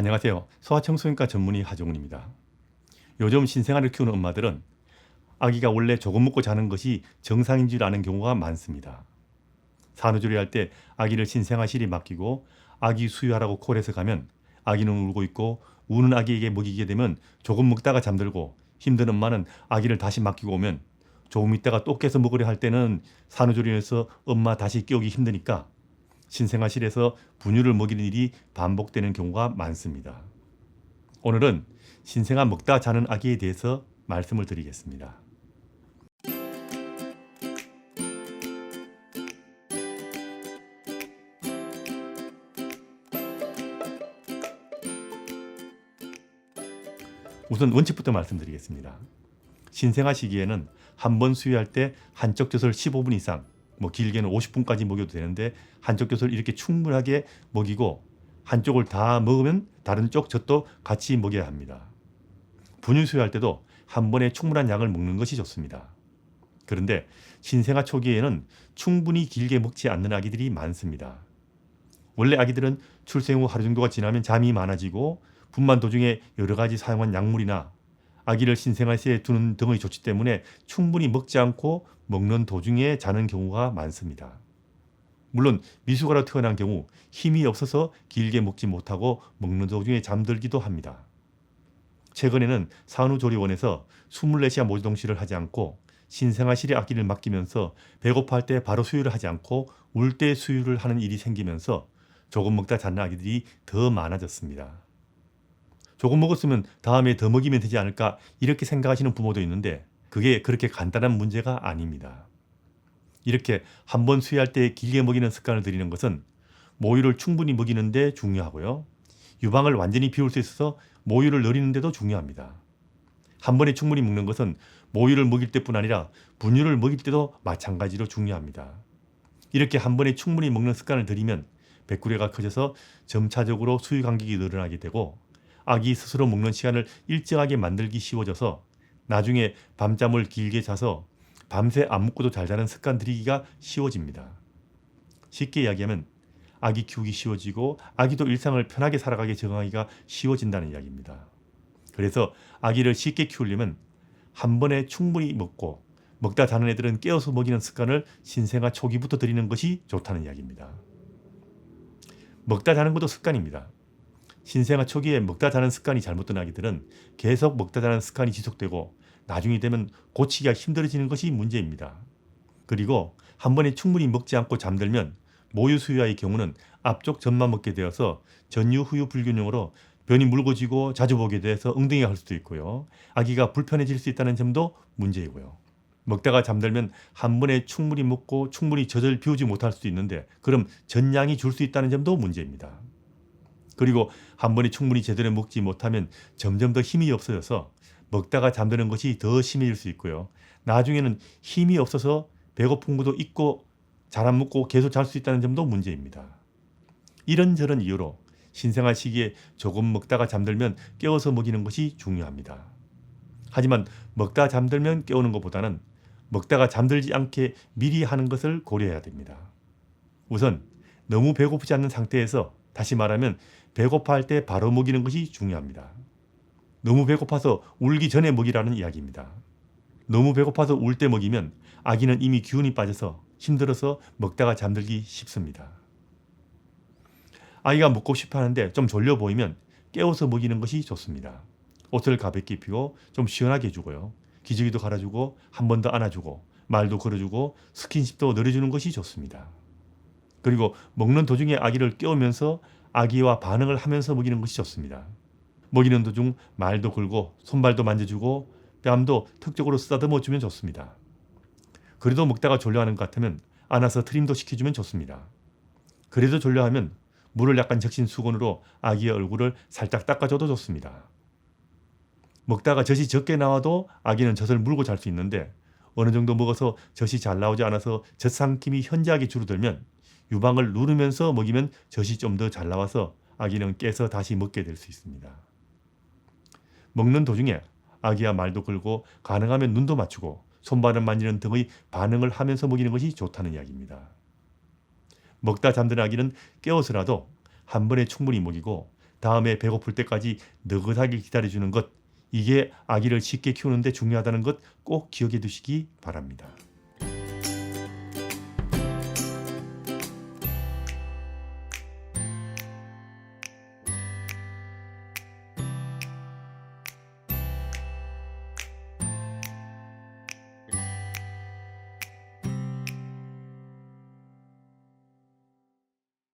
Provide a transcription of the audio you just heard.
안녕하세요. 소아청소년과 전문의 하종훈입니다. 요즘 신생아를 키우는 엄마들은 아기가 원래 조금 먹고 자는 것이 정상인 줄 아는 경우가 많습니다. 산후조리 할때 아기를 신생아실에 맡기고 아기 수유하라고 콜해서 가면 아기는 울고 있고 우는 아기에게 먹이게 되면 조금 먹다가 잠들고 힘든 엄마는 아기를 다시 맡기고 오면 조금 있다가 또 깨서 먹으려 할 때는 산후조리에서 엄마 다시 깨우기 힘드니까 신생아실에서 분유를 먹이는 일이 반복되는 경우가 많습니다. 오늘은 신생아 먹다 자는 아기에 대해서 말씀을 드리겠습니다. 우선 원칙부터 말씀드리겠습니다. 신생아 시기에는 한 번 수유할 때 한쪽 젖을 15분 이상, 뭐 길게는 50분까지 먹여도 되는데 한쪽 젖을 이렇게 충분하게 먹이고 한쪽을 다 먹으면 다른 쪽 젖도 같이 먹여야 합니다. 분유 수유할 때도 한 번에 충분한 양을 먹는 것이 좋습니다. 그런데 신생아 초기에는 충분히 길게 먹지 않는 아기들이 많습니다. 원래 아기들은 출생 후 하루 정도가 지나면 잠이 많아지고 분만 도중에 여러 가지 사용한 약물이나 아기를 신생아실에 두는 등의 조치 때문에 충분히 먹지 않고 먹는 도중에 자는 경우가 많습니다. 물론 미숙아로 태어난 경우 힘이 없어서 길게 먹지 못하고 먹는 도중에 잠들기도 합니다. 최근에는 산후조리원에서 24시간 모주동실을 하지 않고 신생아실에 아기를 맡기면서 배고파할 때 바로 수유를 하지 않고 울 때 수유를 하는 일이 생기면서 조금 먹다 자는 아기들이 더 많아졌습니다. 조금 먹었으면 다음에 더 먹이면 되지 않을까 이렇게 생각하시는 부모도 있는데 그게 그렇게 간단한 문제가 아닙니다. 이렇게 한 번 수유할 때 길게 먹이는 습관을 들이는 것은 모유를 충분히 먹이는데 중요하고요. 유방을 완전히 비울 수 있어서 모유를 늘리는데도 중요합니다. 한 번에 충분히 먹는 것은 모유를 먹일 때뿐 아니라 분유를 먹일 때도 마찬가지로 중요합니다. 이렇게 한 번에 충분히 먹는 습관을 들이면 백구레가 커져서 점차적으로 수유 간격이 늘어나게 되고 아기 스스로 먹는 시간을 일정하게 만들기 쉬워져서 나중에 밤잠을 길게 자서 밤새 안 먹고도 잘 자는 습관 들이기가 쉬워집니다. 쉽게 이야기하면 아기 키우기 쉬워지고 아기도 일상을 편하게 살아가게 적응하기가 쉬워진다는 이야기입니다. 그래서 아기를 쉽게 키우려면 한 번에 충분히 먹고 먹다 자는 애들은 깨어서 먹이는 습관을 신생아 초기부터 들이는 것이 좋다는 이야기입니다. 먹다 자는 것도 습관입니다. 신생아 초기에 먹다 자는 습관이 잘못된 아기들은 계속 먹다 자는 습관이 지속되고 나중이 되면 고치기가 힘들어지는 것이 문제입니다. 그리고 한 번에 충분히 먹지 않고 잠들면 모유 수유아의 경우는 앞쪽 젖만 먹게 되어서 전유 후유 불균형으로 변이 묽어지고 자주 보게 돼서 엉덩이가 할 수도 있고요. 아기가 불편해질 수 있다는 점도 문제이고요. 먹다가 잠들면 한 번에 충분히 먹고 충분히 젖을 비우지 못할 수도 있는데 그럼 전량이 줄 수 있다는 점도 문제입니다. 그리고 한 번에 충분히 제대로 먹지 못하면 점점 더 힘이 없어져서 먹다가 잠드는 것이 더 심해질 수 있고요. 나중에는 힘이 없어서 배고픈 것도 있고 잘 안 먹고 계속 잘 수 있다는 점도 문제입니다. 이런저런 이유로 신생아 시기에 조금 먹다가 잠들면 깨워서 먹이는 것이 중요합니다. 하지만 먹다 잠들면 깨우는 것보다는 먹다가 잠들지 않게 미리 하는 것을 고려해야 됩니다. 우선 너무 배고프지 않는 상태에서 다시 말하면 배고파할 때 바로 먹이는 것이 중요합니다. 너무 배고파서 울기 전에 먹이라는 이야기입니다. 너무 배고파서 울 때 먹이면 아기는 이미 기운이 빠져서 힘들어서 먹다가 잠들기 쉽습니다. 아이가 먹고 싶어 하는데 좀 졸려 보이면 깨워서 먹이는 것이 좋습니다. 옷을 가볍게 입히고 좀 시원하게 해주고요. 기저귀도 갈아주고 한 번 더 안아주고 말도 걸어주고 스킨십도 늘어주는 것이 좋습니다. 그리고 먹는 도중에 아기를 깨우면서 아기와 반응을 하면서 먹이는 것이 좋습니다. 먹이는 도중 말도 걸고 손발도 만져주고 뺨도 턱적으로 쓰다듬어 주면 좋습니다. 그래도 먹다가 졸려하는 것 같으면 안아서 트림도 시켜주면 좋습니다. 그래도 졸려하면 물을 약간 적신 수건으로 아기의 얼굴을 살짝 닦아줘도 좋습니다. 먹다가 젖이 적게 나와도 아기는 젖을 물고 잘 수 있는데 어느 정도 먹어서 젖이 잘 나오지 않아서 젖 삼킴이 현저하게 줄어들면 유방을 누르면서 먹이면 젖이 좀 더 잘 나와서 아기는 깨서 다시 먹게 될 수 있습니다. 먹는 도중에 아기와 말도 걸고 가능하면 눈도 맞추고 손발을 만지는 등의 반응을 하면서 먹이는 것이 좋다는 이야기입니다. 먹다 잠드는 아기는 깨워서라도 한 번에 충분히 먹이고 다음에 배고플 때까지 느긋하게 기다려주는 것 이게 아기를 쉽게 키우는데 중요하다는 것 꼭 기억해 두시기 바랍니다.